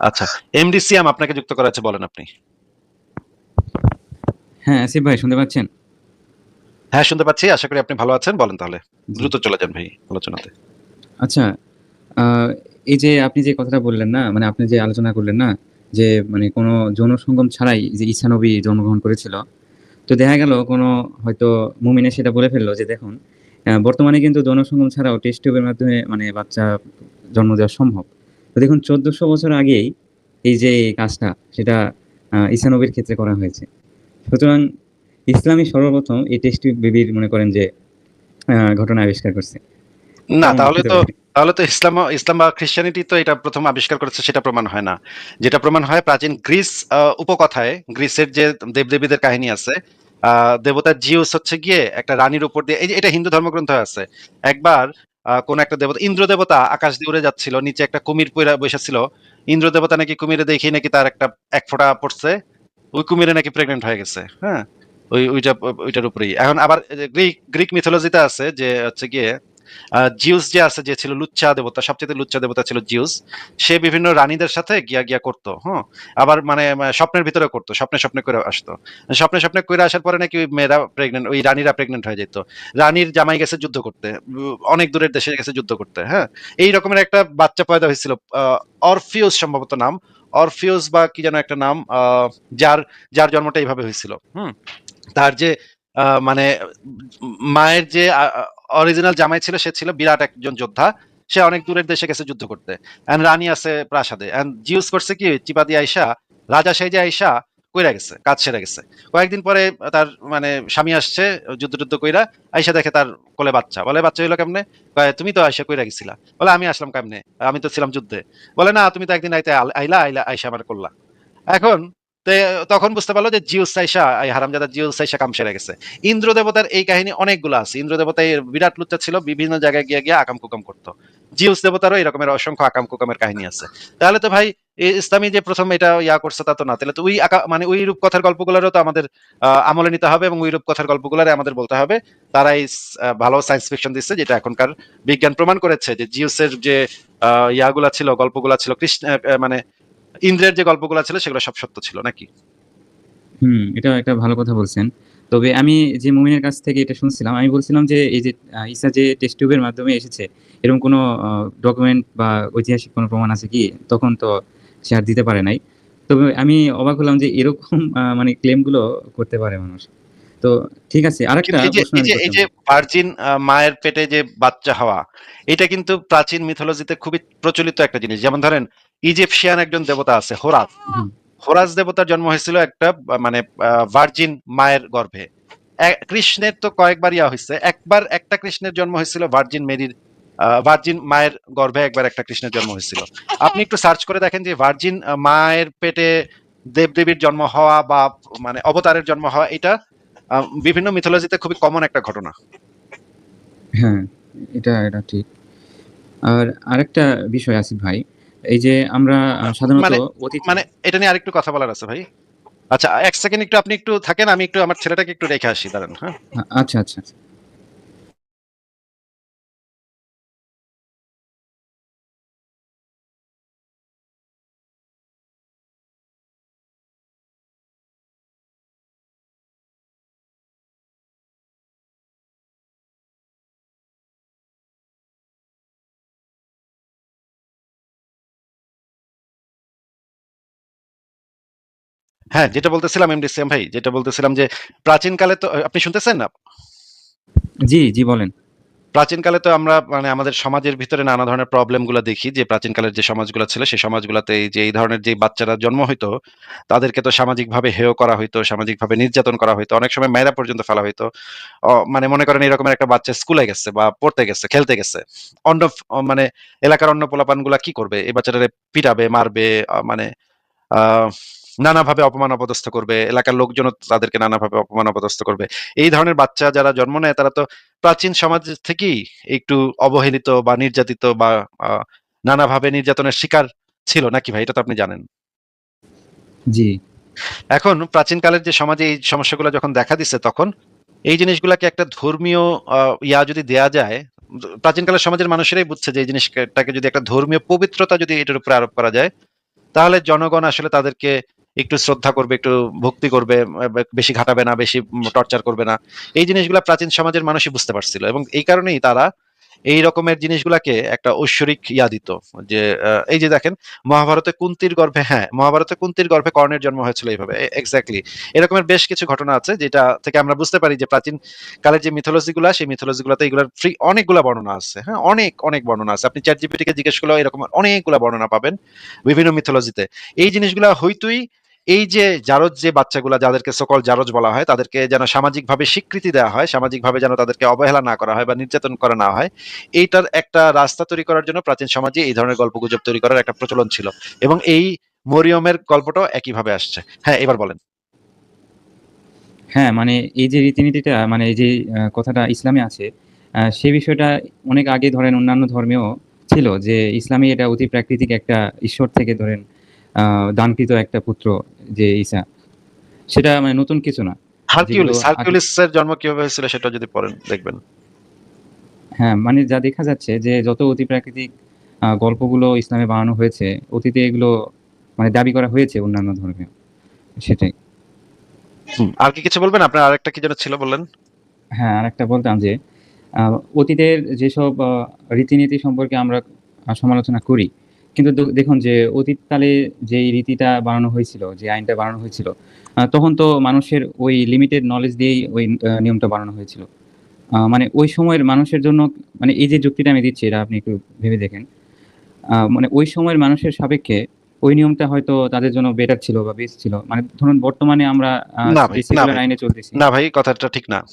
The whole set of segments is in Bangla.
আচ্ছা এমডিসিএম আপনাকে যুক্ত করা আছে বলেন আপনি। হ্যাঁ আসিফ ভাই শুনতে পাচ্ছেন? হ্যাঁ শুনতে পাচ্ছি আশা করি আপনি ভালো আছেন বলেন তাহলে। দ্রুত চলে যান ভাই আলোচনাতে। আচ্ছা এই যে আপনি যে কথাটা বললেন না মানে আপনি যে আলোচনা করলেন না যে মানে কোনো যৌন সঙ্গম ছাড়াই যে ইসানবী জন্মগ্রহণ করেছিল তো দেখা গেল কোনো হয়তো মুমিনে সেটা বলে ফেলল যে দেখুন বর্তমানে কিন্তু যৌন সঙ্গম ছাড়াও টেস্ট টিউবের মাধ্যমে মানে বাচ্চা জন্ম দেওয়া সম্ভব। দেখুন চোদ্দশো বছর আগেই এই যে কাজটা সেটা আহ, ঈসা নবীর ক্ষেত্রে করা হয়েছে। সুতরাং ইসলামী সর্বপ্রথম এই টেস্ট বেবির মনে করেন যে ঘটনা আবিষ্কার করছে। না তাহলে তো তাহলে তো ইসলাম ইসলাম বা খ্রিস্টানিটি তো এটা প্রথম আবিষ্কার করেছে সেটা প্রমাণ হয় না। যেটা প্রমাণ হয় প্রাচীন গ্রিস উপকথায় গ্রিসের যে দেবদেবীদের কাহিনী আছে আহ, দেবতা জিউস হচ্ছে গিয়ে একটা রানীর উপর দিয়ে এই এটা হিন্দু ধর্মগ্রন্থ আছে। একবার কোন একটা দেবতা ইন্দ্র দেবতা আকাশ দিয়ে উড়ে যাচ্ছিল, নিচে একটা কুমির পয়রা বসেছিল। ইন্দ্র দেবতা নাকি কুমিরে দেখি নাকি তার একটা এক ফোঁটা পড়ছে। ওই কুমিরে নাকি প্রেগনেন্ট হয়ে গেছে হ্যাঁ? ওই ওইটা ওইটার উপরেই। এখন আবার গ্রিক গ্রিক মিথোলজিতে আছে যে হচ্ছে গিয়ে জিউস যে আছে, যে ছিল লুচ্চা দেবতা, সবচেয়ে লুচ্চা দেবতা ছিল জিউস, সে বিভিন্ন রানীদের সাথে গিয়া গিয়া করতো হ্যাঁ আবার মানে স্বপ্নের ভিতরে করতো, স্বপ্নে স্বপ্নে করে আসতো। স্বপ্নে স্বপ্নে করে আসার পরে নাকি মেয়েরা প্রেগনেন্ট ওই রানীরা প্রেগনেন্ট হয়ে যেত। রানীর জামাই গেছে যুদ্ধ করতে, অনেক দূরের দেশে গেছে যুদ্ধ করতে হ্যাঁ? এই রকমের একটা বাচ্চা পয়দা হয়েছিল অরফিউস সম্ভবত নাম, অরফিউস বা কি যেন একটা নাম যার যার জন্মটা এইভাবে হয়েছিল, হুম? তার যে মানে মায়ের যে অরিজিনাল জামাই ছিল, সে ছিল বিরাট একজন যোদ্ধা। সে অনেক দূরের দেশে গেছে যুদ্ধ করতে। এন্ড রানী আছে প্রাসাদে। এন্ড জিউস করছে কি, চিপা দিয়ে আইসা, রাজা সেই যে আইসা, কইরা গেছে, কাজ সেরে গেছে। কয়েকদিন পরে তার মানে স্বামী আসছে, যুদ্ধ টুদ্ধ কইরা, আইসা দেখে তার কোলে বাচ্চা। বলে, বাচ্চা হইল কেমনে? তুমি তো আইসা কইরা গেছিলা। বলে, আমি আসলাম কেমনে? আমি তো ছিলাম যুদ্ধে। বলে, না, তুমি তো একদিন আইতে আইলা আইলা, আইসা আমার করলা এখন তখন বুঝতে পারল যে জিউস সাইসা এই হারামজাদা জিউস সাইসা কাম সেরে গেছে। ইন্দ্র দেবতার এই কাহিনী অনেকগুলো আছে। ইন্দ্র দেবতা বিরাট লুচ্চা ছিল বিভিন্ন জায়গায় গিয়ে গিয়ে আকাম কুকাম করতো। জিউস দেবতারও এরকমের অসংখ্য আকাম কুকামের কাহিনী আছে। তাহলে তো ভাই ইসলামী যে প্রথম এটা ইয়া করছে তা তো না। তাহলে তো ওই মানে ওই রূপ কথার গল্পগুলোরও তো আমাদের আমলে নিতে হবে এবং ওই রূপ কথার গল্পগুলোরে আমাদের বলতে হবে। তারা এই স- আহ, ভালো সায়েন্স ফিকশন দিচ্ছে যেটা এখনকার বিজ্ঞান প্রমাণ করেছে যে জিউসের যে ইয়াগুলা ছিল গল্পগুলা ছিল কৃষ্ণ মানে ইন্দ্রের যে গল্পগুলা ছিল সেগুলো সব সত্য ছিল নাকি? হুম এটা একটা ভালো কথা বলছেন। তবে আমি যে মুমিনের কাছ থেকে এটা শুনছিলাম আমি বলছিলাম যে এই যে ঈসা যে টেস্ট টিউবের মাধ্যমে এসেছে এরকম কোনো ডকুমেন্ট বা ঐতিহাসিক কোনো প্রমাণ আছে কি? তখন তো সে আর দিতে পারে নাই। তবে আমি অবাক হলাম যে এরকম মানে ক্লেমগুলো করতে পারে মানুষ। তো ঠিক আছে আরেকটা কিন্তু এই যে। ভার্জিন মায়ের পেটে যে বাচ্চা হওয়া এটা কিন্তু প্রাচীন মিথোলজিতে খুবই প্রচলিত একটা জিনিস। যেমন ধরেন ইজিপশিয়ান একজন দেবতা আছে হোরাস হুম, হোরাস দেবতার জন্ম হয়েছিল একটা মানে ভার্জিন মায়ের গর্ভে। কৃষ্ণের তো কয়েকবার ইয়া হয়েছে একবার একটা কৃষ্ণের জন্ম হয়েছিল ভার্জিন মেরির ভার্জিন মায়ের গর্ভে একবার একটা কৃষ্ণের জন্ম হয়েছিল। আপনি একটু সার্চ করে দেখেন যে ভার্জিন মায়ের পেটে দেবদেবীর জন্ম হওয়া বা মানে অবতারের জন্ম হওয়া এটা বিভিন্ন মিথোলজিতে খুবই কমন একটা ঘটনা। হ্যাঁ এটা এটা ঠিক। আর আরেকটা বিষয় আসিফ ভাই এই যে আমরা সাধারণত মানে মানে এটা নিয়ে আরেকটু কথা বলার আছে ভাই। আচ্ছা এক সেকেন্ড একটু আপনি একটু থাকেন আমি একটু আমার ছেলেটাকে একটু রেখে আসি দাঁড়ান হ্যাঁ। আচ্ছা আচ্ছা। হ্যাঁ যেটা বলতেছিলাম এমডিসিএম ভাই যেটা বলতেছিলাম যে প্রাচীনকালে তো আপনি শুনতেছেন না? জি জি বলেন। প্রাচীনকালে তো আমরা মানে আমাদের সমাজের ভিতরে নানা ধরনের প্রবলেমগুলো দেখি যে প্রাচীনকালের যে সমাজগুলো ছিল সেই সমাজগুলোতে যে এই ধরনের যে বাচ্চারা জন্ম হইতো তাদেরকে তো সামাজিকভাবে হেয় করা হইতো সামাজিকভাবে নির্যাতন করা হইতো অনেক সময় মেয়েরা পর্যন্ত ফেলা হইতো। মানে মনে করেন এরকমের একটা বাচ্চা স্কুলে গেছে বা পড়তে গেছে খেলতে গেছে। অন্য মানে এলাকার অন্য পোলাপানগুলা কি করবে? এই বাচ্চাটারে পিটাবে মারবে মানে আহ নানাভাবে অপমান অপদস্থ করবে এলাকার লোকজন তাদেরকে নানাভাবে অপমান অপদস্থ করবে। এই ধরনের বাচ্চা যারা জন্ম নেয় তারা তো প্রাচীন সমাজ থেকেই একটু অবহেলিত বা নির্যাতিত বা নানাভাবে নির্যাতনের শিকার ছিল নাকি ভাই? এটা তো আপনি জানেন। জি। এখন প্রাচীনকালের যে সমাজে এই সমস্যাগুলো যখন দেখা দিচ্ছে তখন এই জিনিসগুলাকে একটা ধর্মীয় ইয়া যদি দেয়া যায় প্রাচীনকালের সমাজের মানুষেরাই বুঝছে যে এই জিনিসটাকে যদি একটা ধর্মীয় পবিত্রতা যদি এটার উপরে আরোপ করা যায় তাহলে জনগণ আসলে তাদেরকে একটু শ্রদ্ধা করবে, একটু ভক্তি করবে, বেশি ঘাটাবে না, বেশি টর্চার করবে না। এই জিনিসগুলা প্রাচীন সমাজের মানুষই বুঝতে পারছিল এবং এই কারণেই তারা এই রকমের জিনিসগুলাকে একটা ঐশ্বরিক ইয়া দিত যে এই যে দেখেন, মহাভারতে কুন্তির গর্ভে হ্যাঁ মহাভারতে কুন্তির গর্ভে কর্ণের জন্ম হয়েছিল এইভাবে এক্স্যাক্টলি এরকমের বেশ কিছু ঘটনা আছে যেটা থেকে আমরা বুঝতে পারি যে প্রাচীন কালের যে মিথোলজি গুলা সেই মিথোলজি গুলাতে এগুলোর ফ্রি অনেকগুলা বর্ণনা আছে হ্যাঁ অনেক অনেক বর্ণনা আছে। আপনি চ্যাট জিপিটিকে জিজ্ঞেস করলেও এরকম অনেকগুলা বর্ণনা পাবেন বিভিন্ন মিথোলজিতে এই জিনিসগুলা হইতুই এই যে জারজ যে বাচ্চাগুলা যাদেরকে সকল জারজ বলা হয় তাদেরকে যেন সামাজিকভাবে স্বীকৃতি দেওয়া হয় সামাজিকভাবে যেন তাদেরকে অবহেলা না করা হয় বা নির্যাতন করা না হয় এইটার একটা রাস্তা তৈরি করার জন্য প্রাচীন সমাজে এই ধরনের গল্প গুজব তৈরি করার একটা প্রচলন ছিল। এবং এই মরিয়মের গল্পটাও একইভাবে আসছে। হ্যাঁ এবার বলেন। হ্যাঁ, মানে এই যে রীতিনীতিটা মানে এই যে কথাটা ইসলামে আছে, সেই বিষয়টা অনেক আগে ধরেন অন্যান্য ধর্মেও ছিল যে ইসলামে এটা অতি প্রাকৃতিক একটা ঈশ্বর থেকে ধরেন দানকৃত একটা পুত্র যে ঈসা। সেটা মানে নতুন কিছু না। হারকিউলিস হারকিউলিসের জন্ম কীভাবে হয়েছিল সেটা যদি পড়েন দেখবেন হ্যাঁ, মানে যা দেখা যাচ্ছে যে যত অতি প্রাকৃতিক গল্পগুলো ইসলামে বানানো হয়েছে, অতীতে এগুলো মানে দাবি করা হয়েছে অন্যান্য ধর্মে সেটাই। আর কি কিছু বলবেন আপনার আরেকটা কি যেন ছিল বললেন হ্যাঁ, আরেকটা বলতাম যে অতীতের যেসব রীতিনীতি সম্পর্কে আমরা সমালোচনা করি। কিন্তু দেখুন যে অতীতকালে যে রীতিটা বানানো হয়েছিল, যে আইনটা বানানো হয়েছিল, তখন তো মানুষের ওই লিমিটেড নলেজ দিয়েই ওই নিয়মটা বানানো হয়েছিল। মানে ওই সময়ের মানুষের জন্য মানে এই যে যুক্তিটা আমি দিচ্ছি এটা আপনি একটু ভেবে দেখেন। মানে ওই সময়ের মানুষের সাপেক্ষে ওই নিয়মটা হয়তো তাদের জন্য বেটার ছিল বা বেস্ট ছিল। মানে ধরুন বর্তমানে আমরা। আইনে চলতেছি না ভাই কথাটা ঠিক না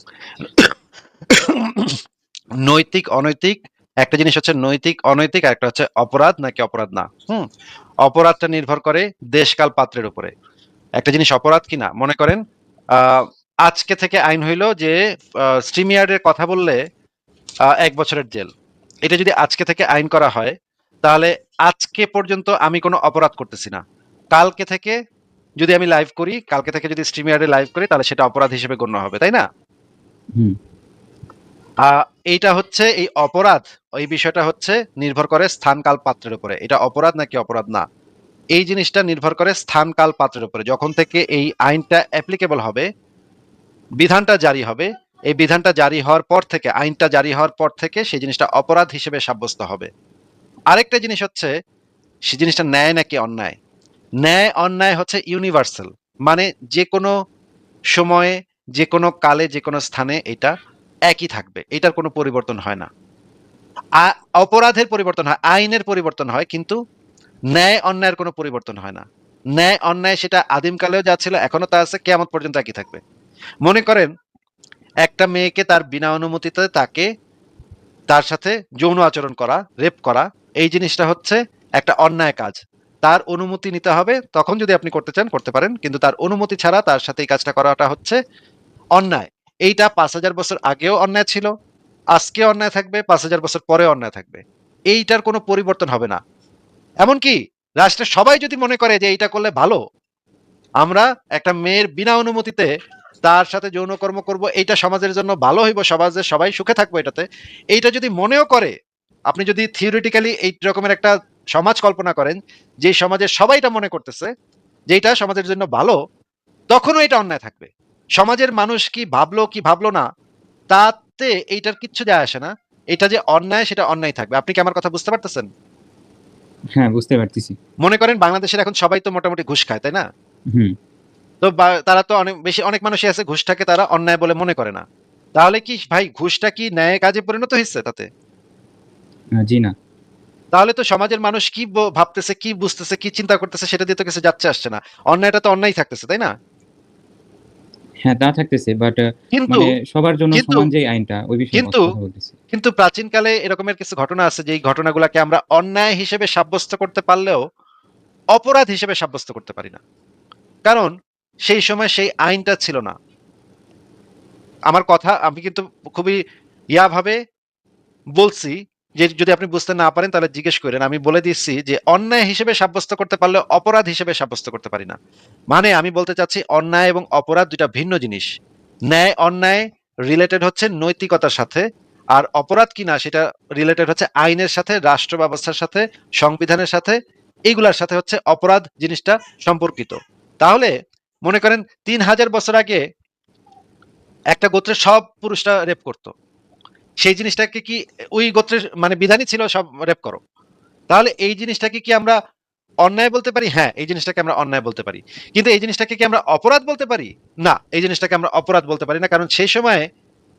নৈতিক অনৈতিক একটা জিনিস হচ্ছে নৈতিক, অনৈতিক, আর একটা হচ্ছে অপরাধ নাকি অপরাধ না। হুম? অপরাধটা নির্ভর করে দেশকাল পাত্রের উপরে। একটা জিনিস অপরাধ কিনা মনে করেন আজকে থেকে আইন হইল যে স্ট্রিমিয়ার্ডের কথা বললে এক বছরের জেল। এটা যদি আজকে থেকে আইন করা হয়, তাহলে আজকে পর্যন্ত আমি কোনো অপরাধ করতেছি না। কালকে থেকে যদি আমি লাইভ করি, কালকে থেকে যদি স্ট্রিমিয়ার্ডে লাইভ করি, তাহলে সেটা অপরাধ হিসেবে গণ্য হবে, তাই না? এইটা হচ্ছে এই অপরাধ, এই বিষয়টা হচ্ছে নির্ভর করে স্থান কাল পাত্রের উপরে। এটা অপরাধ নাকি অপরাধ? না। এই জিনিসটা নির্ভর করে স্থান কাল পাত্রের উপরে। যখন থেকে এই আইনটা অ্যাপ্লিকেবল হবে, বিধানটা জারি হবে, এই বিধানটা জারি হওয়ার পর থেকে, আইনটা জারি হওয়ার পর থেকে সেই জিনিসটা অপরাধ হিসেবে সাব্যস্ত হবে। আরেকটা জিনিস হচ্ছে, সেই জিনিসটা ন্যায় নাকি অন্যায়? ন্যায় অন্যায় হচ্ছে ইউনিভার্সাল মানে যে কোনো সময়ে যে কোনো কালে যে কোনো স্থানে এটা একই থাকবে, এটার কোনো পরিবর্তন হয় না। অপরাধের পরিবর্তন হয়, আইনের পরিবর্তন হয়, কিন্তু ন্যায় অন্যায়ের কোনো পরিবর্তন হয় না। ন্যায় অন্যায় সেটা আদিমকালেও যা ছিল এখনও তা আছে কেমন পর্যন্ত একই থাকবে। মনে করেন, একটা মেয়েকে তার বিনা অনুমতিতে তাকে তার সাথে যৌন আচরণ করা, রেপ করা, এই জিনিসটা হচ্ছে একটা অন্যায় কাজ। তার অনুমতি নিতে হবে, তখন যদি আপনি করতে চান, করতে পারেন, কিন্তু তার অনুমতি ছাড়া তার সাথে এই কাজটা করাটা হচ্ছে অন্যায়। এইটা পাঁচ হাজার বছর আগেও অন্যায় ছিল, আজকে অন্যায় থাকবে, পাঁচ হাজার বছর পরে অন্যায় থাকবে। এইটার কোনো পরিবর্তন হবে না। এমনকি রাষ্ট্রের সবাই যদি মনে করে যে এইটা করলে ভালো, আমরা একটা মেয়ের বিনা অনুমতিতে তার সাথে যৌনকর্ম করব, এইটা সমাজের জন্য ভালো হইব সমাজের সবাই সুখে থাকব এটাতে। এইটা যদি মনেও করে, আপনি যদি থিওরিটিক্যালি এই রকমের একটা সমাজ কল্পনা করেন, যে সমাজের সবাই এটা মনে করতেছে যে এটা সমাজের জন্য ভালো, তখনও এটা অন্যায় থাকবে। সমাজের মানুষ কি ভাবলো কি ভাবলো না তাতে এইটার কিচ্ছু যায় আসে না। এটা যে অন্যায় সেটা অন্যায় থাকবে। আপনি কি আমার কথা বুঝতে পারতেছেন? হ্যাঁ বুঝতে পারতেছি। মনে করেন বাংলাদেশের এখন সবাই তো মোটামুটি ঘুষ খায় তাই না? হুম, তো তারা তো অনেক বেশি অনেক মানুষই আছে ঘুষটাকে তারা অন্যায় বলে মনে করে না। তাহলে কি ভাই ঘুষটা কি ন্যায় কাজে পরিণত হয়েছে তাতে? জি না। তাহলে তো সমাজের মানুষ কি ভাবতেছে কি বুঝতেছে কি চিন্তা করতেছে সেটা দিয়ে তো কিছু যাচ্ছে আসছে না। অন্যায়টা তো অন্যায় থাকতেছে তাই না? হ্যাঁ, তা থাকতেছে বাট মানে সবার জন্য সমান যে আইনটা ওই বিষয়ে কিন্তু কিন্তু প্রাচীনকালে এরকমের কিছু ঘটনা আছে যে এই ঘটনাগুলোকে আমরা অন্যায় হিসেবে সাব্যস্ত করতে পারলেও অপরাধ হিসেবে সাব্যস্ত করতে পারি না। কারণ সেই সময় সেই আইনটা ছিল না। আমার কথা আমি কিন্তু খুবই ইয়াভাবে বলছি যে যদি আপনি বুঝতে না পারেন, তাহলে জিজ্ঞেস করেন। আমি বলে দিচ্ছি যে, অন্যায় হিসেবে সাব্যস্ত করতে পারলে অপরাধ হিসেবে সাব্যস্ত করতে পারি না। মানে আমি বলতে চাচ্ছি, অন্যায় এবং অপরাধ দুটা ভিন্ন জিনিস। ন্যায়, অন্যায় রিলেটেড হচ্ছে নৈতিকতার সাথে, আর অপরাধ কিনা সেটা রিলেটেড হচ্ছে আইনের সাথে, রাষ্ট্র ব্যবস্থার সাথে, সংবিধানের সাথে এইগুলার সাথে হচ্ছে অপরাধ জিনিসটা সম্পর্কিত। তাহলে মনে করেন, তিন হাজার বছর আগে একটা গোত্রের সব পুরুষরা রেপ করতো। সেই জিনিসটাকে কি ওই গোত্রের মানে বিধানই ছিল সব রেপ করো। তাহলে এই জিনিসটাকে কি আমরা অন্যায় বলতে পারি? হ্যাঁ এই জিনিসটাকে আমরা অন্যায় বলতে পারি। কিন্তু এই জিনিসটাকে কি আমরা অপরাধ বলতে পারি? না, এই জিনিসটাকে আমরা অপরাধ বলতে পারি না। কারণ সেই সময়ে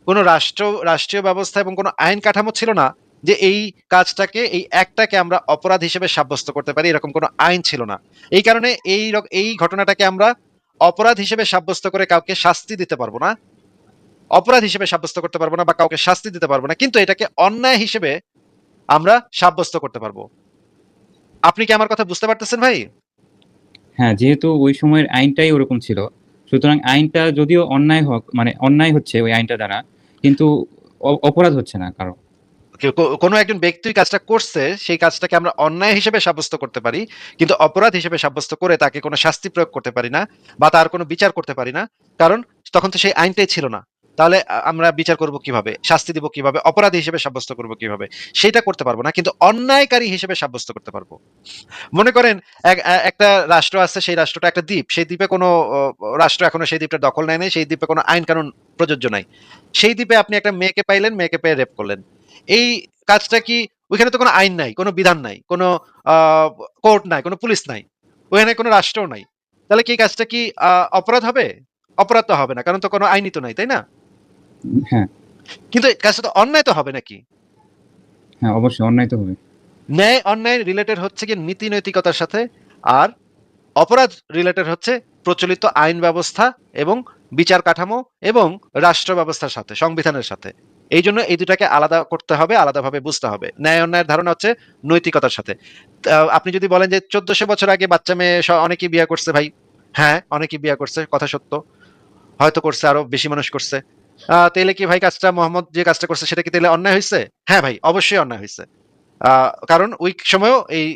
কোনো রাষ্ট্র, রাষ্ট্রীয় ব্যবস্থা এবং কোনো আইন কাঠামো ছিল না যে এই কাজটাকে, এই একটাকে আমরা অপরাধ হিসেবে সাব্যস্ত করতে পারি, এরকম কোনো আইন ছিল না। এই কারণে এই এই ঘটনাটাকে আমরা অপরাধ হিসেবে সাব্যস্ত করে কাউকে শাস্তি দিতে পারব না। অপরাধ হিসেবে সাব্যস্ত করতে পারব না বা কাউকে শাস্তি দিতে পারব না কিন্তু এটাকে অন্যায় হিসেবে আমরা সাব্যস্ত করতে পারব। আপনি কি আমার কথা বুঝতে পারতেছেন ভাই? হ্যাঁ যেহেতু ওই সময়ের আইনটাই ওরকম ছিল সুতরাং আইনটা যদিও অন্যায় হোক মানে অন্যায় হচ্ছে ওই আইনটা দ্বারা কিন্তু অপরাধ হচ্ছে না কারও। কোনো একজন ব্যক্তি কাজটা করছে সেই কাজটাকে আমরা অন্যায় হিসেবে সাব্যস্ত করতে পারি কিন্তু অপরাধ হিসেবে সাব্যস্ত করে তাকে কোনো শাস্তি প্রয়োগ করতে পারি না বা তার কোনো বিচার করতে পারি না কারণ তখন তো সেই আইনটাই ছিল না। তাহলে আমরা বিচার করব কীভাবে? শাস্তি দিব কীভাবে? অপরাধী হিসেবে সাব্যস্ত করব কীভাবে? সেটা করতে পারব না, কিন্তু অন্যায়কারী হিসেবে সাব্যস্ত করতে পারব। মনে করেন একটা রাষ্ট্র আছে, সেই রাষ্ট্রটা একটা দ্বীপ। সেই দ্বীপে কোনো রাষ্ট্র এখনও সেই দ্বীপটা দখল নেয় নাই, সেই দ্বীপে কোনো আইন কানুন প্রযোজ্য নাই। সেই দ্বীপে আপনি একটা মেয়েকে পাইলেন, মেয়েকে পেয়ে রেপ করলেন। এই কাজটা কি, ওইখানে তো কোনো আইন নাই, কোনো বিধান নাই, কোনো কোর্ট নাই, কোনো পুলিশ নাই ওখানে কোনো রাষ্ট্রও নাই। তাহলে কি কাজটা কি অপরাধ হবে? অপরাধ তো হবে না, কারণ তো কোনো আইনই তো নাই, তাই না? হ্যাঁ। কিন্তু এই কাজটা তো অন্যায় তো হবে নাকি? হ্যাঁ অবশ্যই অন্যায় তো হবে। ন্যায় অন্যায় রিলেটেড হচ্ছে কি নীতি নৈতিকতার সাথে আর অপরাধ রিলেটেড হচ্ছে প্রচলিত আইন ব্যবস্থা এবং বিচার কাঠামো এবং রাষ্ট্র ব্যবস্থার সাথে সংবিধানের সাথে। এই জন্য এই দুটাকে আলাদা করতে হবে আলাদাভাবে বুঝতে হবে। ন্যায় অন্যায়ের ধারণা হচ্ছে নৈতিকতার সাথে। আপনি যদি বলেন যে চোদ্দশো বছর আগে বাচ্চা মেয়ে অনেকেই বিয়ে করছে ভাই। হ্যাঁ অনেকেই বিয়ে করছে কথা সত্য। হয়তো করছে আরও বেশি মানুষ করছে। তাইলে কি ভাই কাজটা মোহাম্মদ যে কাজটা করছে সেটা কি তাহলে অন্যায় হয়েছে হ্যাঁ ভাই, অবশ্যই অন্যায় হয়েছে কারণ ওই সময়ও এই,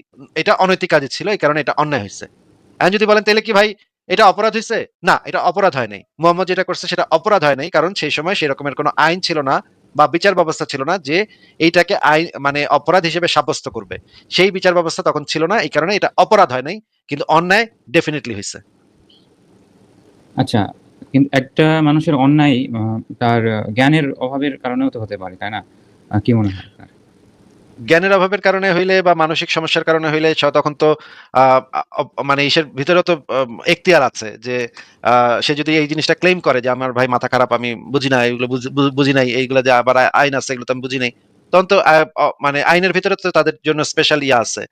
এটা অনৈতিক কাজে ছিল, এই কারণে এটা অন্যায় হয়েছে এখন যদি বলেন তাহলে কি ভাই এটা অপরাধ হয়েছে না, এটা অপরাধ হয় নাই। মোহাম্মদ যেটা করছে সেটা অপরাধ হয় নাই, কারণ সেই সময় সেই রকমের কোনো আইন ছিল না বা বিচার ব্যবস্থা ছিল না যে এইটাকে আইন মানে অপরাধ হিসেবে সাব্যস্ত করবে। সেই বিচার ব্যবস্থা তখন ছিল না, এই কারণে এটা অপরাধ হয় নাই, কিন্তু অন্যায় ডেফিনেটলি হয়েছে আচ্ছা কিন্তু একটা মানুষের অন্যায় তার জ্ঞানের অভাবের কারণেও তো হতে পারে তাই না? কি মনে হয় আপনার? জ্ঞানের অভাবের কারণে হইলে বা মানসিক সমস্যার কারণে হইলে তখন তো মানে ইসের ভিতরে তো এখতিয়ার আছে যে সে যদি এই জিনিসটা ক্লেম করে যে আমার ভাই মাথা খারাপ আমি বুঝি না এগুলো বুঝ- নাই এইগুলো যে আবার আইন আছে এগুলো তো আমি বুঝি নাই তখন তো মানে আইনের ভিতরে তো তাদের জন্য স্পেশাল ইয়া আছে।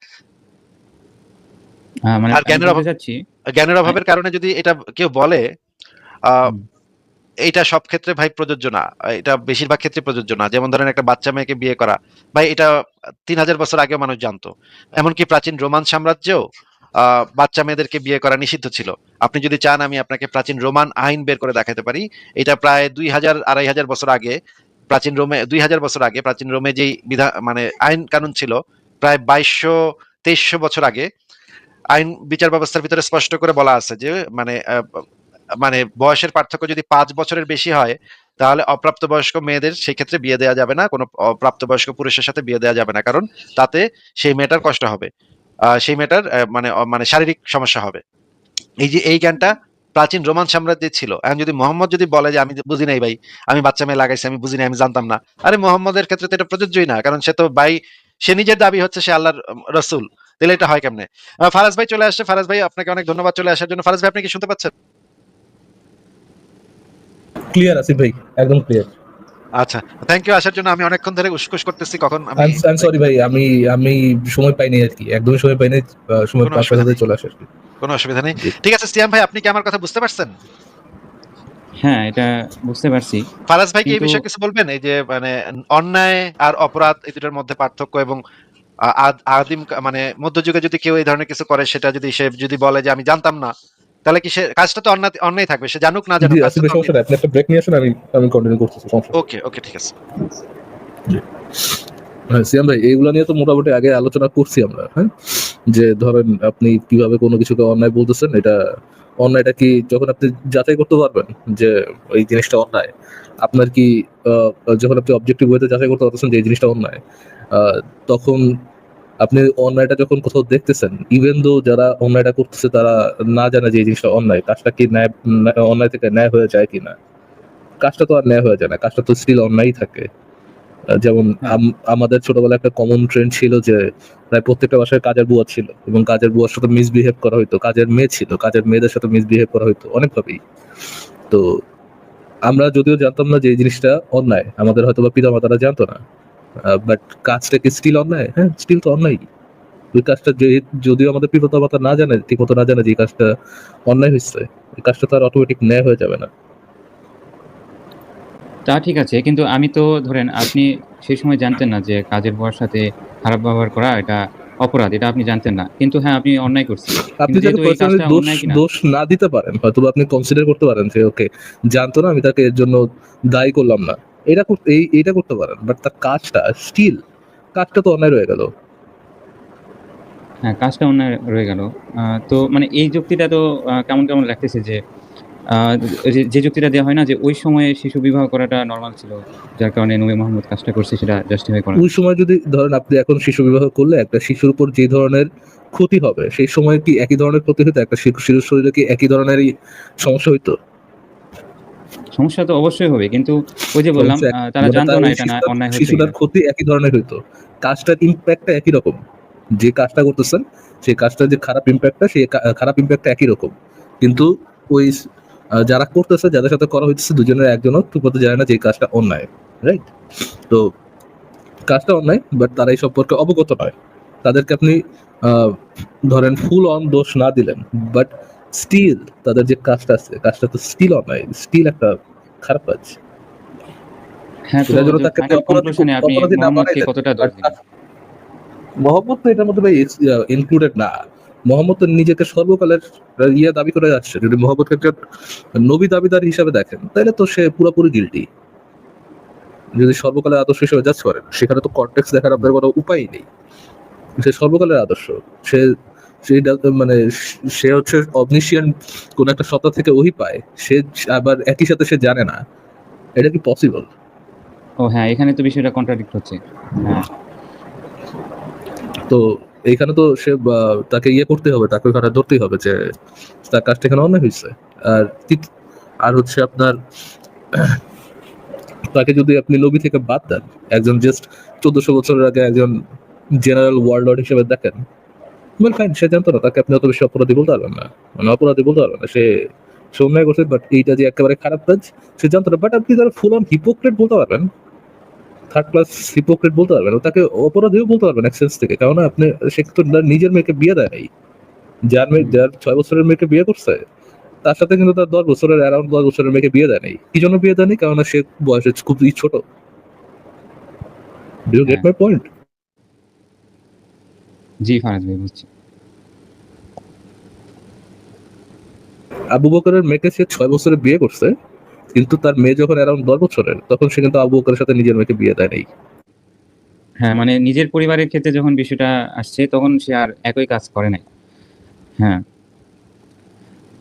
মানে আর জ্ঞানের অভাব- জ্ঞানের অভাবের কারণে যদি এটা কেউ বলে এইটা সব ক্ষেত্রে ভাই প্রযোজ্য না। এটা বেশিরভাগ ক্ষেত্রে প্রযোজ্য না। যেমন ধরেন একটা বাচ্চা মেয়েকে বিয়ে করা। ভাই এটা তিন হাজার বছর আগে মানুষ জানতো। এমনকি প্রাচীন রোমান সাম্রাজ্যেও আহ, বাচ্চা মেয়েদেরকে বিয়ে করা নিষিদ্ধ ছিল। আপনি যদি চান আমি আপনাকে প্রাচীন রোমান আইন বের করে দেখাতে পারি এটা প্রায় দুই হাজার আড়াই হাজার বছর আগে প্রাচীন রোমে দুই হাজার বছর আগে প্রাচীন রোমে যেই বিধান মানে আইন কানুন ছিল প্রায় বাইশশো তেইশশো বছর আগে আইন বিচার ব্যবস্থার ভিতরে স্পষ্ট করে বলা আছে যে মানে মানে বয়সের পার্থক্য যদি পাঁচ বছরের বেশি হয়, তাহলে অপ্রাপ্তবয়স্ক মেয়েদের সেই ক্ষেত্রে বিয়ে দেওয়া যাবে না, কোনো অপ্রাপ্তবয়স্ক পুরুষের সাথে বিয়ে দেওয়া যাবে না, কারণ তাতে সেই মেয়েটার কষ্ট হবে। সেই মেয়েটার মানে মানে শারীরিক সমস্যা হবে। এই যে, এই জ্ঞানটা প্রাচীন রোমান সাম্রাজ্যে ছিল। এখন যদি মোহাম্মদ যদি বলে যে, আমি বুঝি নাই ভাই, আমি বাচ্চা মেয়ে লাগাইছি, আমি বুঝি নাই, আমি জানতাম না। আরে মোহাম্মদের ক্ষেত্রে তো এটা প্রযোজ্যই না, কারণ সে তো ভাই, সে নিজের দাবি হচ্ছে সে আল্লাহর রসুল। তাহলে এটা হয় কেমনে? ফারাজ ভাই চলে আসছে। ফারাজ ভাই, আপনাকে অনেক ধন্যবাদ চলে আসার জন্য। ফারাজ ভাই, আপনি কি শুনতে পাচ্ছেন? ক্লিয়ার আসিফ ভাই একদম ক্লিয়ার আচ্ছা থ্যাংক ইউ আসার জন্য আমি অনেকক্ষণ ধরে উসকুস করতেছি কখন আমি আই এম সরি ভাই আমি আমি সময় পাইনি আর কি একদমই সময় পাইনি সময় পাঁচ অসুবিধা চলে আসে আর কি কোনো অসুবিধা নেই। ঠিক আছে সিয়াম ভাই আপনি কি আমার কথা বুঝতে পারছেন? হ্যাঁ এটা বুঝতে পারছি। ফারাজ ভাই কি এই বিষয়ে কিছু বলবেন? এই যে মানে অন্যায় আর অপরাধ এই দুটোর মধ্যে পার্থক্য এবং আ- আদিম মানে মধ্যযুগে যদি কেউ এই ধরনের কিছু করে সেটা যদি সে যদি বলে যে আমি জানতাম না তাহলে কি সে কাজটা তো অন্যায় অন্যায় থাকবে সে জানুক না জানুক আসিফ ভাই সমস্যা নাই আপনি একটা ব্রেক নিয়ে আসেন আমি আমি কন্টিনিউ করতেছি সমস্যা। ওকে ওকে ঠিক আছে। হ্যাঁ সিয়াম ভাই এইগুলা নিয়ে তো মোটামুটি আগে আলোচনা করছি আমরা হ্যাঁ? যে ধরেন আপনি কীভাবে কোনো কিছুকে অন্যায় বলতেছেন এটা অন্যায়টা কি যখন আপনি যাচাই করতে পারবেন যে এই জিনিসটা অন্যায়? আপনার কি আহ, যখন আপনি অবজেক্টিভ ওয়েতে যাচাই করতে পারতেছেন যে এই জিনিসটা অন্যায় আহ, তখন আপনি অন্যায়টা যখন কোথাও দেখতেছেন ইভেন দো যারা অন্যায়টা করতেছে তারা না জানে যে এই জিনিসটা অন্যায় কাজটা কি ন্যায় ন্যায়- অন্যায় থেকে ন্যায় হয়ে যায় কিনা? কাজটা তো আর ন্যায় হয়ে যায় না কাজটা তো স্টিল অন্যায়ই থাকে। যেমন আম- আমাদের ছোটবেলায় একটা কমন ট্রেন্ড ছিল যে প্রায় প্রত্যেকটা বাসায় কাজের বুয়া ছিল এবং কাজের বুয়ার সাথে মিসবিহেভ করা হতো কাজের মেয়ে ছিল কাজের মেয়েদের সাথে মিসবিহেভ করা হতো অনেকভাবেই। তো আমরা যদিও জানতাম না যে এই জিনিসটা অন্যায় আমাদের হয়তো বা পিতা মাতারা জানতো না। বাট কাজটা কি স্টিল অন্যায় হ্যাঁ স্টিল তো অন্যায় ওই কাজটা যদিও আমাদের না জানে ঠিক মতো না জানে যে কাজটা অন্যায় এই কাজটা তো আর অটোমেটিক ন্যায় হয়ে যাবে না। তা ঠিক আছে কিন্তু আমি তো ধরেন আপনি সেই সময় জানতেন না যে কাজের বুয়ার সাথে খারাপ ব্যবহার করা এটা অপরাধ এটা আপনি জানতেন না। কিন্তু হ্যাঁ আপনি অন্যায় করছেন। আপনি যাকে পার্সোনালি দোষ দোষ না দিতে পারেন হয়তো আপনি কনসিডার করতে পারেন যে ওকে জানতো না আমি তাকে এর জন্য দায়ী করলাম না। এটা এই এইটা করতে পারেন বাট তার কাজটা স্টিল কাজটা তো অন্যায় রয়ে গেল। হ্যাঁ কাজটা অন্যায় রয়ে গেল। তো মানে এই যুক্তিটা তো কেমন কেমন লাগতেছে যে- যে যুক্তিটা দেওয়া হয় না যে ওই সময়ে শিশু বিবাহ করাটা নর্মাল ছিল যার কারণে নবী মোহাম্মদ কাজটা করছে সেটা জাস্টিফাই করা। ওই সময় যদি ধরেন আপনি এখন শিশু বিবাহ করলে একটা শিশুর উপর যে ধরনের ক্ষতি হবে সেই সময় কি একই ধরনের ক্ষতি হতো একটা শিশুর শরীরে কি একই ধরনেরই সমস্যা হইতো? সমস্যা তো অবশ্যই হবে কিন্তু ওই যে বললাম তারা জানতো না এটা না অন্যায় হচ্ছে শিশুটার ক্ষতি একই ধরনের হইতো। কাজটার ইম্প্যাক্টটা একই রকম। যে কাজটা করতেছেন সেই কাজটার যে খারাপ ইম্প্যাক্টটা সেই খারাপ ইম্প্যাক্টটা একই রকম। কিন্তু ওই যারা করতেছে যাদের সাথে করা হইতেছে দুজনের একজনও ঠিক মতো জানে না যে কাজটা অন্যায় রাইট তো কাজটা অন্যায় বাট তারা এই সম্পর্কে অবগত নয়। তাদেরকে আপনি আহ, ধরেন ফুল অন দোষ না দিলেন বাট স্টিল তাদের যে কাজটা আছে কাজটা তো স্টিল অন্যায় স্টিল একটা খারাপ কাজ হ্যাঁ তো সেটার জন্য তাকে ফাইনাল অপরাধী- কনক্লুশনে আপনি অপরাধী না মোহাম্মদকে বানাইলে- কতটা মোহাম্মদ তো এটার মধ্যে ভাই ইনক্লুডেড না। মোহাম্মদ তো নিজেকে সর্বকালের ইয়ে দাবি করে যাচ্ছে। যদি মোহাম্মদকে নবী দাবিদার হিসাবে দেখেন তাহলে তো সে পুরোপুরি গিলটি যদি সর্বকালের আদর্শ হিসেবে করেন সেখানে তো কন্টেক্স দেখার আপনার কোনো উপায় নেই। সে সর্বকালের আদর্শ। সে সেই মানে সে হচ্ছে অবনিশিয়ান কোন একটা সত্তা থেকে ওহি পায়। সে আবার একই সাথে সে জানে না। এটা কি পসিবল ও হ্যাঁ এখানে তো বিষয়টা কন্ট্রাডিক্ট হচ্ছে। হ্যাঁ। তো এইখানে তো সে তাকে ইয়ে করতে হবে তাকে ওখানে ধরতেই হবে যে তার কাজটা এখানে অন্যায় হয়েছে। আর আর হচ্ছে আপনার তাকে যদি আপনি লবি থেকে বাদ দেন একজন জাস্ট চোদ্দশো বছরের আগে একজন জেনারেল ওয়ার্ল্ড হিসেবে দেখেন ওয়েল ফাইন সে জানতো না, তাকে আপনি অত বেশি অপরাধী বলতে পারবেন না। মানে অপরাধী বলতে পারবেন না, সে সে অন্যায় করছে বাট এইটা যে একেবারে খারাপ কাজ, সে জানতো না বাট আপনি তারা ফুল অন হিপোক্রেট বলতে পারবেন থার্ড ক্লাস হিপোক্রেট বলতে পারবেন তাকে অপরাধীও বলতে পারবেন এক সেন্স থেকে। কারণ আপনি, সে তো নিজের মেয়েকে বিয়ে দেয় নাই। যার মেয়ে, যার ছয় বছরের মেয়েকে বিয়ে করছে, তার সাথে কিন্তু তার দশ বছরের অ্যারাউন্ড দশ বছরের মেয়েকে বিয়ে দেয় নাই। কি জন্য বিয়ে দেয়নি কারণ সে বয়সে খুব ছোট। ডু গেট মাই পয়েন্ট জি ফারাজ ভাই বুঝছি আবু বকরের মেয়েকে সে ছয় বছরে বিয়ে করছে কিন্তু তার মেয়ে যখন অ্যারাউন্ড দশ বছরের তখন সে কিন্তু আবু বকরের সাথে নিজের মেয়েকে বিয়ে দেয় নাই। হ্যাঁ মানে নিজের পরিবারের ক্ষেত্রে যখন বিষয়টা আসছে তখন সে আর একই কাজ করে নাই। হ্যাঁ।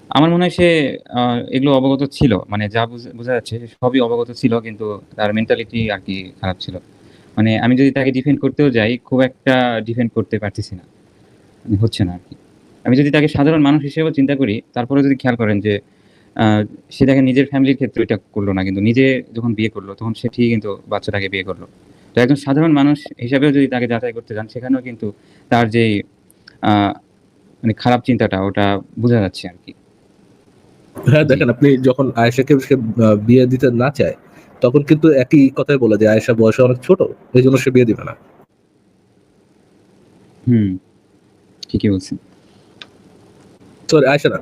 আমার মনে হয় সে এগুলো অবগত ছিল মানে যা বোঝা যাচ্ছে সবই অবগত ছিল কিন্তু তার মেন্টালিটি আর কি খারাপ ছিল। মানে আমি যদি তাকে ডিফেন্ড করতেও যাই খুব একটা ডিফেন্ড করতে পারতেছি না। মানে হচ্ছে না আর কি আমি যদি তাকে সাধারণ মানুষ হিসেবেও চিন্তা করি তারপরে যদি খেয়াল করেন যে সে দেখেন নিজের ফ্যামিলির ক্ষেত্রে এটা করল না কিন্তু নিজে যখন বিয়ে করল তখন সে ঠিকই কিন্তু বাচ্চাটাকে বিয়ে করল। তো একজন সাধারণ মানুষ হিসাবেও যদি তাকে যাচাই করতে যান সেখানেও কিন্তু তার যে আহ, মানে খারাপ চিন্তাটা ওটা বোঝা যাচ্ছে আর কি হ্যাঁ দেখেন আপনি যখন আয়েশাকে বিয়ে দিতে না চায় তখন কিন্তু একই কথাই বলে যে আয়েশা বয়সে অনেক ছোট এই জন্য সে বিয়ে দিবে না। হুম ঠিকই বলছেন। সরি আয়েশা না।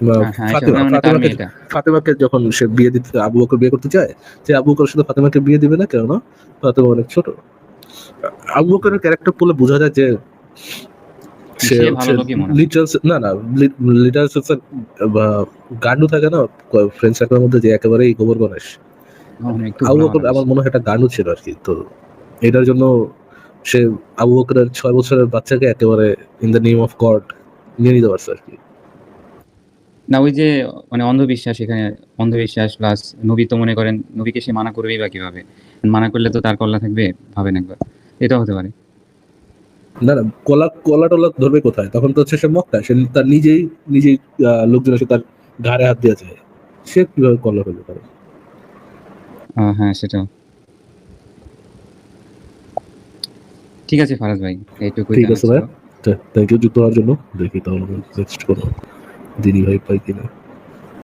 হ্যাঁ, হ্যাঁ আয়শা ফাতেমা মানে ফাতেমাকে যখন সে বিয়ে দিতে আবু বকর বিয়ে করতে চায় সে আবু বকরের সাথে ফাতেমাকে বিয়ে দিবে না কেননা ফাতেমা অনেক ছোট। আবু বকরের ক্যারেক্টার পড়লে বোঝা যায় যে সে না না সেন্সের গান্ডু থাকে না ফ্রেন্ড সার্কেলের মধ্যে যে একেবারেই গোবর গণেশ। আবু বকর আমার মনে হয় একটা গান্ডু ছিল আর কি তো এটার জন্য সে আবু বকরের ছয় বছরের বাচ্চাকে একেবারে in the name of god নিয়ে নিতে পারছে আর কি না ওই যে মানে অন্ধবিশ্বাস এখানে অন্ধবিশ্বাস প্লাস নবী তো মনে করেন নবীকে সে মানা করবেই বা কীভাবে? মানা করলে তো তার কল্লা থাকবে ভাবেন একবার। এটাও হতে পারে। না না কলা কলা টলা ধরবে কোথায়? তখন তো হচ্ছে সে মক্কা সে তার নিজেই নিজেই আহ, লোকজন এসে তার ঘাড়ে হাত দিয়েছে। সে কীভাবে কলা হতে পারে? হ্যাঁ সেটাও। ঠিক আছে ফারাজ ভাই এইটুকুই ঠিক আছে ভাই। থ্যাংক ইউ যুক্ত হওয়ার জন্য। দেখি তাহলে নেক্সট কোনো দিদি ভাই পাই কিনা।